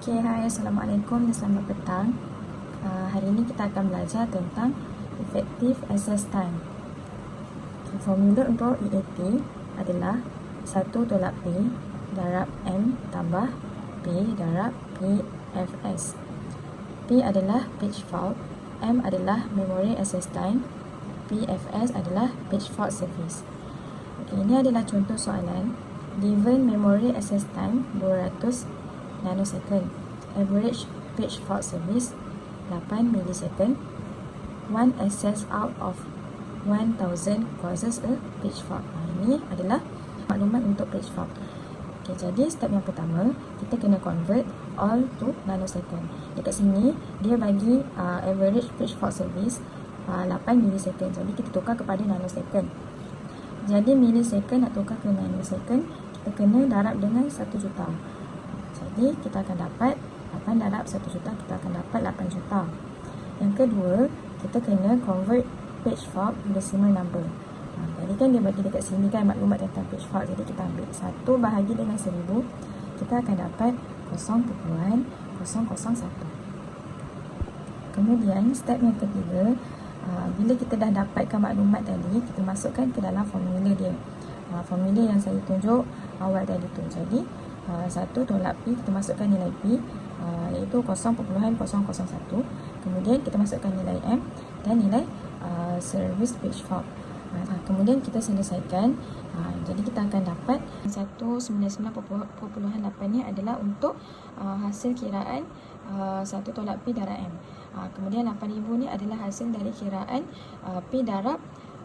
Okay, hai, Assalamualaikum dan selamat petang. Uh, hari ini kita akan belajar tentang effective access time. Okay, formula untuk EAT adalah 1 tolak P darab M tambah P darab PFS. P adalah page fault, M adalah memory access time, PFS adalah page fault service. Okay, ini adalah contoh soalan. Given memory access time 200 nanosecond. Average page fault service 8 millisecond. One access out of 1000 causes a page fault. Nah, ini adalah maklumat untuk page fault. Okay, jadi step yang pertama, kita kena convert all to nanosecond. Dekat sini, dia bagi uh, average page fault service uh, 8 millisecond. Jadi, kita tukar kepada nanosecond. Jadi, millisecond nak tukar ke nanosecond, kita kena darab dengan 1 juta. Jadi kita akan dapat 8 darab 1 juta kita akan dapat 8 juta. Yang kedua, kita kena convert page fault decimal number. Ha, tadi kan dia bagi dekat sini kan maklumat tentang page fault. Jadi kita ambil 1 bahagi dengan 1000, kita akan dapat 0.001. Kemudian step yang ketiga, ha, bila kita dah dapatkan maklumat tadi, kita masukkan ke dalam formula dia. Ha, formula yang saya tunjuk awal tadi tu. Jadi Ah, satu tolak P kita masukkan nilai P. Uh, iaitu 0.001 kemudian kita masukkan nilai M dan nilai uh, service page fault kemudian kita selesaikan. Jadi kita akan dapat 199.8 ni adalah untuk hasil kiraan uh, 1 tolak P darab M. Kemudian 8000 ni adalah hasil dari kiraan P darab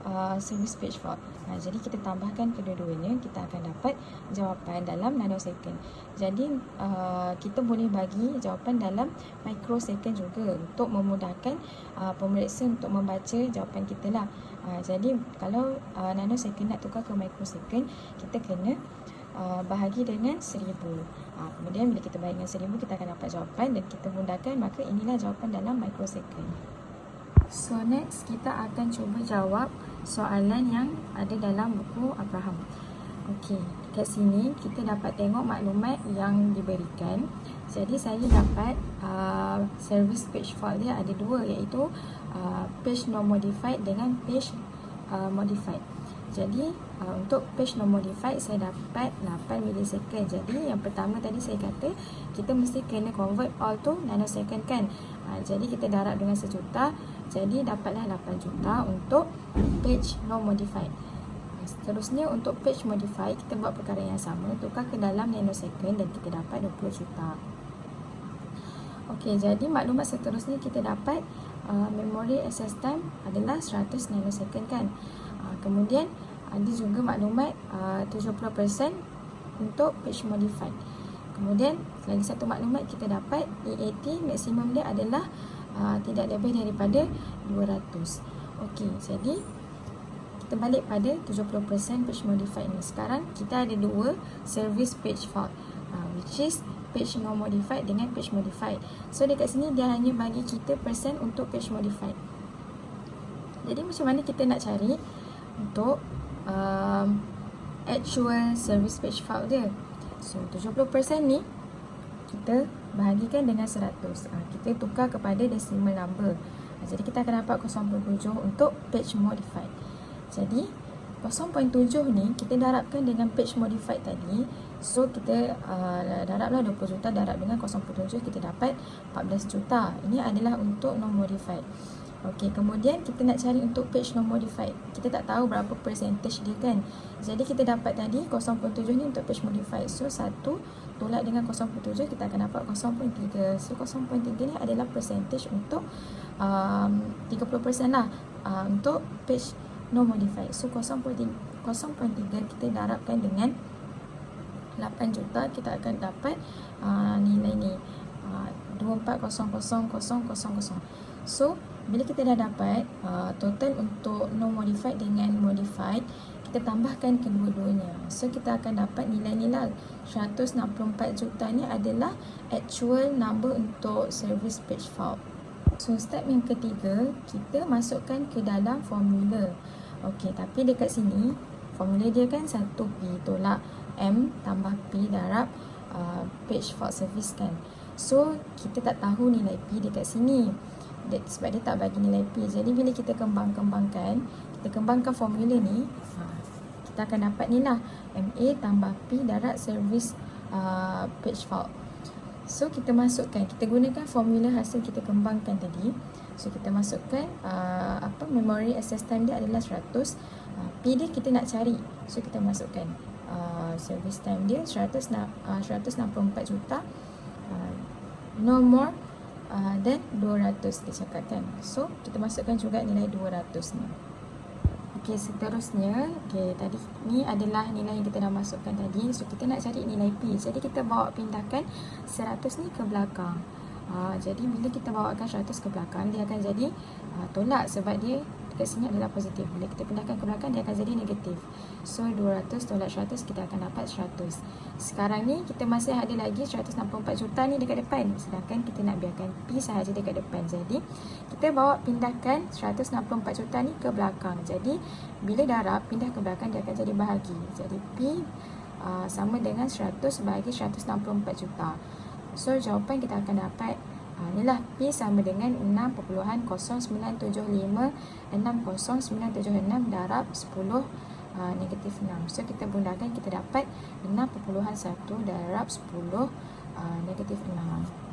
uh, service page fault. Uh, jadi kita tambahkan kedua-duanya, kita akan dapat jawapan dalam nanosecond. Jadi uh, kita boleh bagi jawapan dalam microsecond juga untuk memudahkan uh, pemeriksa untuk membaca jawapan kita lah. Uh, jadi kalau uh, nanosecond nak tukar ke microsecond, kita kena Uh, bahagi dengan seribu. Uh, kemudian bila kita bahagi dengan seribu, kita akan dapat jawapan dan kita mudahkan, maka inilah jawapan dalam microsecond. So next kita akan cuba jawab soalan yang ada dalam buku Abraham. Okey, kat sini kita dapat tengok maklumat yang diberikan. Jadi saya dapat uh, service page fault dia ada dua iaitu uh, page non modified dengan page uh, modified. Jadi uh, untuk page non modified saya dapat 8 millisecond. Jadi yang pertama tadi saya kata kita mesti kena convert all to nanosecond kan. Uh, jadi kita darab dengan sejuta. Jadi dapatlah 8 juta untuk page non modified. Seterusnya untuk page modified kita buat perkara yang sama tukar ke dalam nanosecond dan kita dapat 20 juta. Okey, jadi maklumat seterusnya kita dapat uh, memory access time adalah 100 nanosecond kan. Uh, kemudian ada juga maklumat uh, 70% untuk page modified. Kemudian lagi satu maklumat kita dapat EAT maksimum dia adalah uh, tidak lebih daripada 200. Okey, jadi kita balik pada 70% page modified ni. Sekarang kita ada dua service page fault uh, which is page non modified dengan page modified. So dekat sini dia hanya bagi kita persen untuk page modified. Jadi macam mana kita nak cari untuk um, actual service page file dia. So 70% ni kita bahagikan dengan 100. Ha, ah, kita tukar kepada decimal number. Ha, jadi kita akan dapat 0.7 untuk page modified. Jadi 0.7 ni kita darabkan dengan page modified tadi. So kita uh, darablah 20 juta darab dengan 0.7 kita dapat 14 juta. Ini adalah untuk non modified. Okey, kemudian kita nak cari untuk page non modified. Kita tak tahu berapa percentage dia kan. Jadi kita dapat tadi 0.7 ni untuk page modified. So 1 tolak dengan 0.7 kita akan dapat 0.3. So 0.3 ni adalah percentage untuk um, 30% lah uh, untuk page non modified. So 0.3 kita darabkan dengan 8 juta kita akan dapat uh, nilai ni uh, 240000. So bila kita dah dapat uh, total untuk non modified dengan modified kita tambahkan kedua-duanya. So kita akan dapat nilai-nilai 164 juta ni adalah actual number untuk service page fault so step yang ketiga kita masukkan ke dalam formula. Okey, tapi dekat sini formula dia kan 1P tolak M tambah P darab uh, page fault service kan. So, kita tak tahu nilai P dekat sini. That, sebab dia tak bagi nilai P. Jadi, bila kita kembang-kembangkan, kita kembangkan formula ni, kita akan dapat ni lah. MA tambah P darat service uh, page fault. So, kita masukkan. Kita gunakan formula hasil kita kembangkan tadi. So, kita masukkan uh, apa memory access time dia adalah 100. Uh, P dia kita nak cari. So, kita masukkan uh, service time dia 100, uh, 164 juta uh, no more uh, than 200 dia cakap kan. So kita masukkan juga nilai 200 ni. Ok seterusnya ok tadi ni adalah nilai yang kita dah masukkan tadi. So kita nak cari nilai P. Jadi kita bawa pindahkan 100 ni ke belakang. Uh, jadi bila kita bawakan 100 ke belakang dia akan jadi uh, tolak sebab dia sini adalah positif. Bila kita pindahkan ke belakang, dia akan jadi negatif. So, 200 tolak 100, kita akan dapat 100. Sekarang ni, kita masih ada lagi 164 juta ni dekat depan. Sedangkan kita nak biarkan P sahaja dekat depan. Jadi, kita bawa pindahkan 164 juta ni ke belakang. Jadi, bila darab, pindah ke belakang, dia akan jadi bahagi. Jadi, P uh, sama dengan 100 bahagi 164 juta. So, jawapan kita akan dapat Ha, inilah P sama dengan 6.0975 60976 darab 10 uh, negatif 6. So kita bundahkan kita dapat 6.1 darab 10 uh, negatif 6.